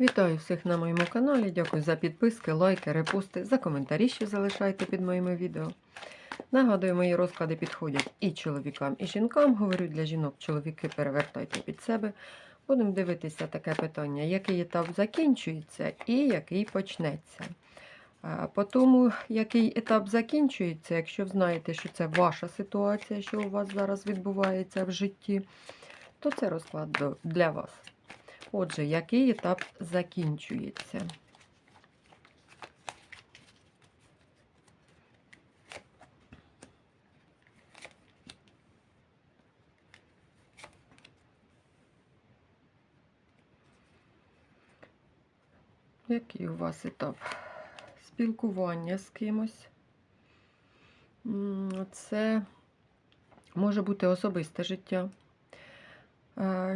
Вітаю всіх на моєму каналі. Дякую за підписки, лайки, репости, за коментарі, що залишайте під моїми відео. Нагадую, мої розклади підходять і чоловікам, і жінкам. Говорю для жінок, чоловіки перевертайте під себе. Будемо дивитися таке питання, який етап закінчується і який почнеться. По тому, який етап закінчується, якщо знаєте, що це ваша ситуація, що у вас зараз відбувається в житті, то це розклад для вас. Отже, який етап закінчується? Який у вас етап? Спілкування з кимось. Це може бути особисте життя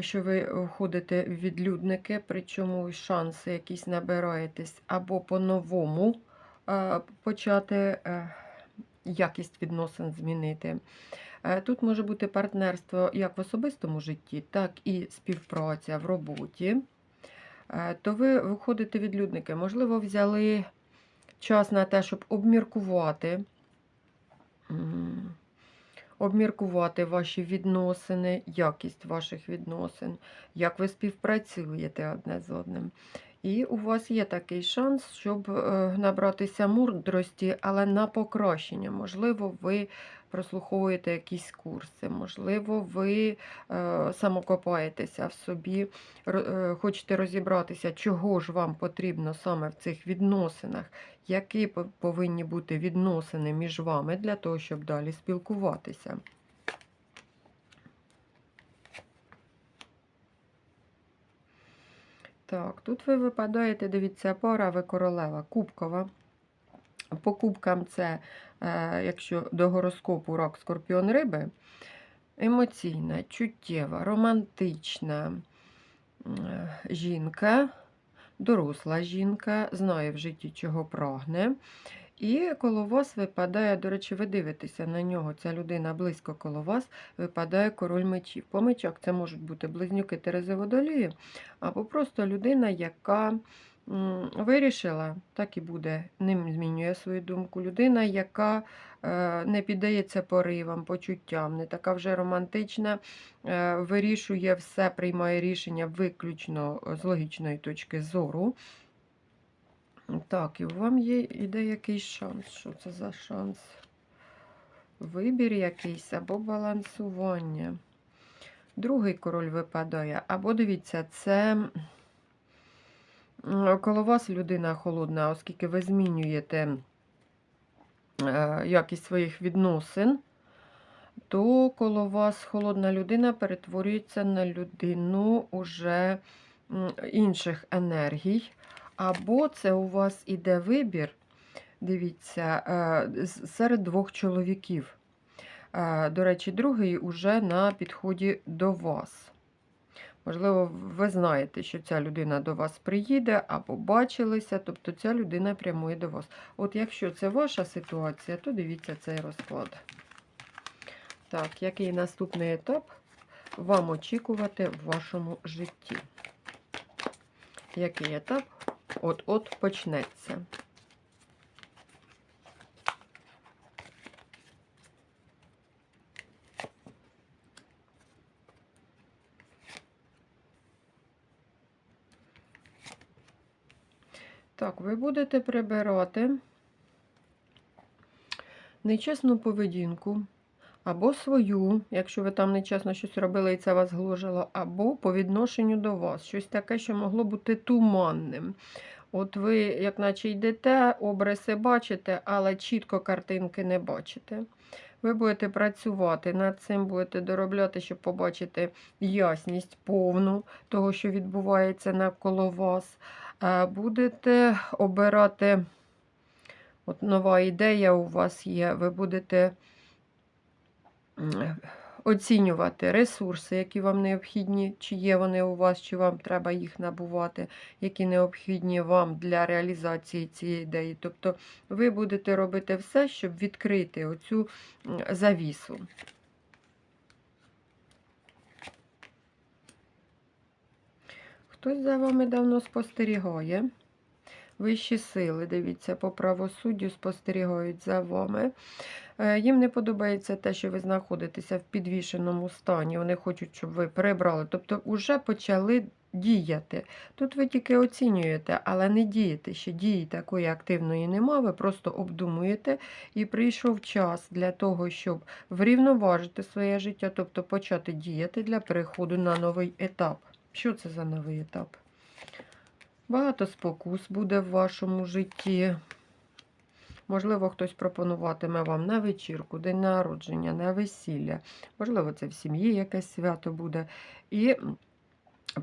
що ви входите в відлюдники, причому шанси якісь набираєтесь, або по-новому е, почати е, якість відносин змінити. Е, Тут може бути партнерство як в особистому житті, так і співпраця в роботі. Е, То ви виходите відлюдники, можливо, взяли час на те, щоб обміркувати. Обміркувати ваші відносини, якість ваших відносин, як ви співпрацюєте одне з одним. І у вас є такий шанс, щоб е, набратися мудрості, але на покращення. Можливо, ви прослуховуєте якісь курси, можливо, ви е, самокопаєтеся в собі, е, хочете розібратися, чого ж вам потрібно саме в цих відносинах, які повинні бути відносини між вами для того, щоб далі спілкуватися. Так, тут ви випадаєте, дивіться, пара ви королева кубкова. По кубкам це, е, якщо до гороскопу рак, скорпіон риби, емоційна, чуттєва, романтична е, жінка, доросла жінка, знає в житті, чого прагне. І коло вас випадає, до речі, ви дивитеся на нього, ця людина близько коло вас, випадає король мечів. По мечах це можуть бути близнюки Терези Водолії, або просто людина, яка вирішила, так і буде, не змінює свою думку. Людина, яка е, не піддається поривам, почуттям, не така вже романтична, е, вирішує все, приймає рішення виключно з логічної точки зору. Так, і вам є іде якийсь шанс. Що це за шанс? Вибір якийсь або балансування. Другий король випадає. Або дивіться, це коло вас людина холодна, оскільки ви змінюєте е, якість своїх відносин, то коло вас холодна людина перетворюється на людину уже інших енергій. Або це у вас іде вибір, дивіться, е, серед двох чоловіків. Е, До речі, другий уже на підході до вас. Можливо, ви знаєте, що ця людина до вас приїде або бачилися, тобто ця людина прямує до вас. От якщо це ваша ситуація, то дивіться цей розклад. Так, який наступний етап вам очікувати в вашому житті? Який етап от-от почнеться? Так, ви будете прибирати нечесну поведінку, або свою, якщо ви там нечесно щось робили і це вас гложило, або по відношенню до вас. Щось таке, що могло бути туманним. От ви, як наче йдете, обриси бачите, але чітко картинки не бачите. Ви будете працювати над цим, будете доробляти, щоб побачити ясність повну того, що відбувається навколо вас. Е, Будете обирати, от нова ідея у вас є, ви будете оцінювати ресурси, які вам необхідні, чи є вони у вас, чи вам треба їх набувати, які необхідні вам для реалізації цієї ідеї. Тобто ви будете робити все, щоб відкрити оцю завісу. Хтось за вами давно спостерігає. Вищі сили, дивіться, по правосуддю спостерігають за вами. Е, Їм не подобається те, що ви знаходитеся в підвішеному стані. Вони хочуть, щоб ви прибрали. Тобто, вже почали діяти. Тут ви тільки оцінюєте, але не дієте. Ще дії такої активної нема. Ви просто обдумуєте і прийшов час для того, щоб врівноважити своє життя, тобто почати діяти для переходу на новий етап. Що це за новий етап? Багато спокус буде в вашому житті. Можливо, хтось пропонуватиме вам на вечірку, день народження, на весілля. Можливо, це в сім'ї якесь свято буде. І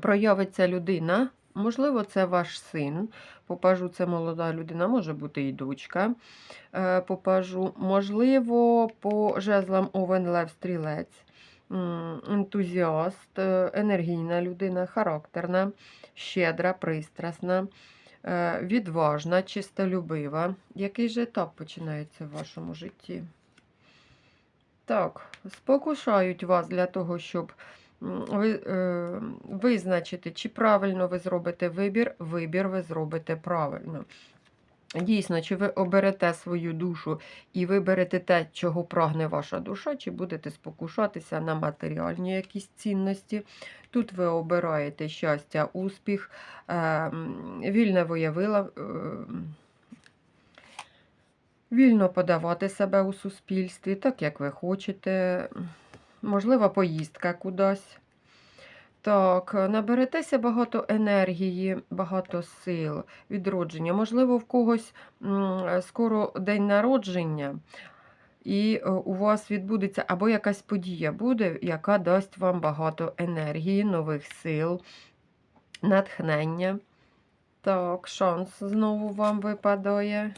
проявиться людина. Можливо, це ваш син. Попажу, це молода людина, може бути і дочка. Е, Попажу. Можливо, по жезлам Овен Лев Стрілець. Ентузіаст, е, енергійна людина, характерна, щедра, пристрасна, е, відважна, чистолюбива. Який же етап починається в вашому житті? Так, спокушають вас для того, щоб ви, е, визначити, чи правильно ви зробите вибір. Вибір ви зробите правильно. Дійсно, чи ви оберете свою душу і виберете те, чого прагне ваша душа, чи будете спокушатися на матеріальні якісь цінності. Тут ви обираєте щастя, успіх, е, вільне виявила. е, Вільно подавати себе у суспільстві, так як ви хочете. Можливо, поїздка кудись. Так, наберетеся багато енергії, багато сил, відродження. Можливо, в когось скоро день народження, і е, у вас відбудеться або якась подія буде, яка дасть вам багато енергії, нових сил, натхнення. Так, шанс знову вам випадає.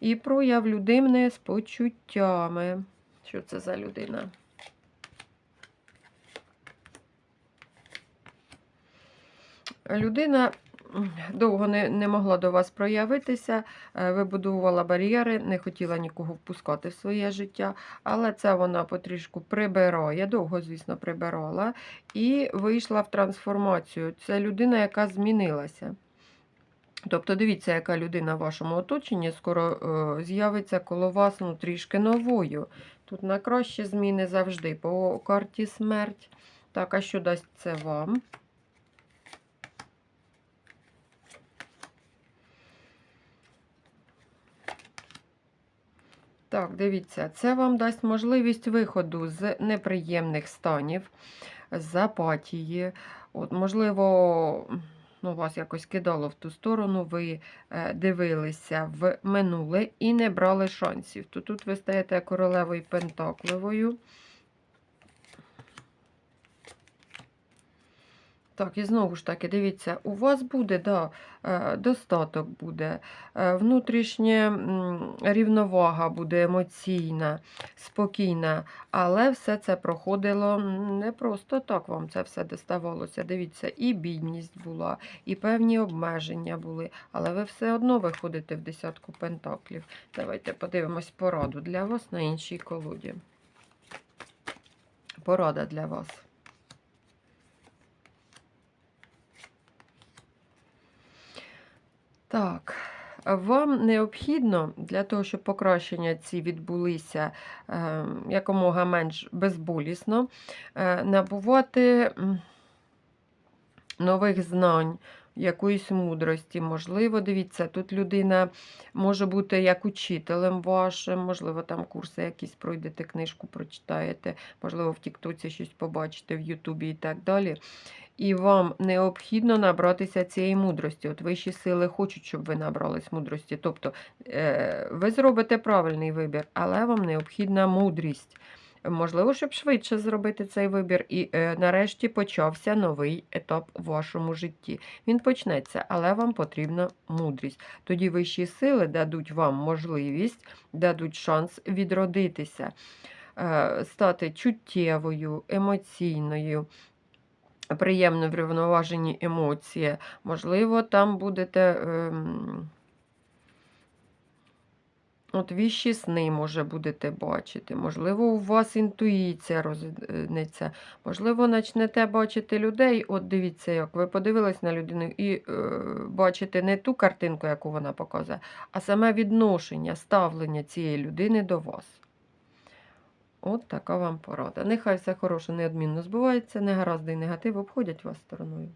І прояв людини з почуттями. Що це за людина? Людина довго не, не могла до вас проявитися, е, вибудовувала бар'єри, не хотіла нікого впускати в своє життя, але це вона потрішку прибирає, довго, звісно, прибирала, і вийшла в трансформацію. Це людина, яка змінилася. Тобто, дивіться, яка людина в вашому оточенні скоро е, з'явиться коло вас ну, трішки новою. Тут на кращі зміни завжди по карті смерть. Так, а що дасть це вам? Так, дивіться, це вам дасть можливість виходу з неприємних станів, з апатії. От, можливо, ну, вас якось кидало в ту сторону, ви е, дивилися в минуле і не брали шансів. То тут ви стаєте королевою Пентакливою. Так, і знову ж таки, дивіться, у вас буде да, е, достаток буде, е, внутрішня рівновага буде емоційна, спокійна, але все це проходило не просто так вам це все доставалося. Дивіться, і бідність була, і певні обмеження були, але ви все одно виходите в десятку пентаклів. Давайте подивимось пораду для вас на іншій колоді. Порада для вас. Так, вам необхідно для того, щоб покращення ці відбулися е, якомога менш безболісно, е, набувати нових знань, якоїсь мудрості. Можливо, дивіться, тут людина може бути як учителем вашим, можливо, там курси якісь пройдете, книжку прочитаєте, можливо, в Тіктоці щось побачите, в Ютубі і так далі. І вам необхідно набратися цієї мудрості. От вищі сили хочуть, щоб ви набрались мудрості. Тобто е, ви зробите правильний вибір, але вам необхідна мудрість. Можливо, щоб швидше зробити цей вибір, і е, нарешті почався новий етап у вашому житті. Він почнеться, але вам потрібна мудрість. Тоді вищі сили дадуть вам можливість, дадуть шанс відродитися, е, стати чуттєвою, емоційною. Приємно врівноважені емоції. Можливо, там будете ем, От віщі сни, може, будете бачити. Можливо, у вас інтуїція розвинеться. Можливо, почнете бачити людей. От дивіться, як ви подивились на людину і е, бачите не ту картинку, яку вона показує, а саме відношення, ставлення цієї людини до вас. От така вам порада. Нехай все хороше неодмінно збувається, негаразди і негатив обходять вас стороною.